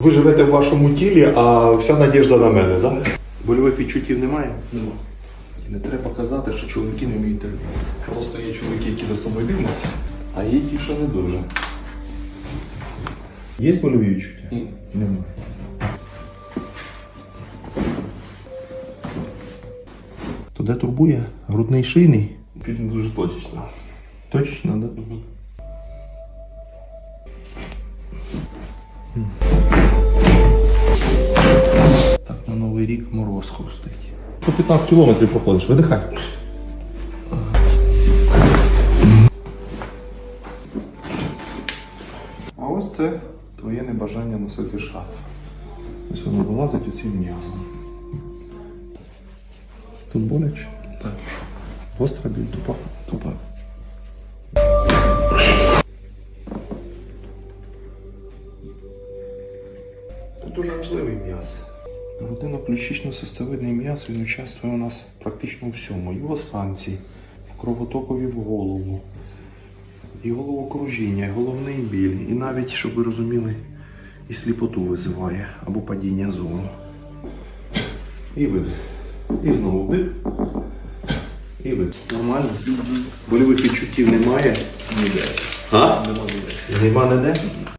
Ви живете в вашому тілі, а вся надіжда на мене, так? Да? Больових відчуттів немає? Нема. Не треба казати, що чоловіки не вміють терпіти. Просто є чоловіки, які за собою дивляться. А є ті, що не дуже. Є больові відчуття? Ні. Немає. То де турбує? Грудний шийний? Він дуже точечно. Точно, так? Да? Так, рік мороз хрустить. По 15 кілометрів проходиш, видихай. А ось це твоє небажання носити шарф. Ось воно вилазить оцим м'язом. Тут боляче? Так. Гостра біль тупа. Тупа. Це дуже важливий м'яз. Грудино-ключично-сосцевидний м'яз він участвує у нас практично у всьому. І в осанці, в кровотокові в голову, і головокружіння, і головний біль, і навіть, щоб ви розуміли, і сліпоту визиває або падіння зору. І видих. І знову вдих. І видих. Нормально? Больових відчуттів немає. Ніде. А? Нема ніде. Нема ніде?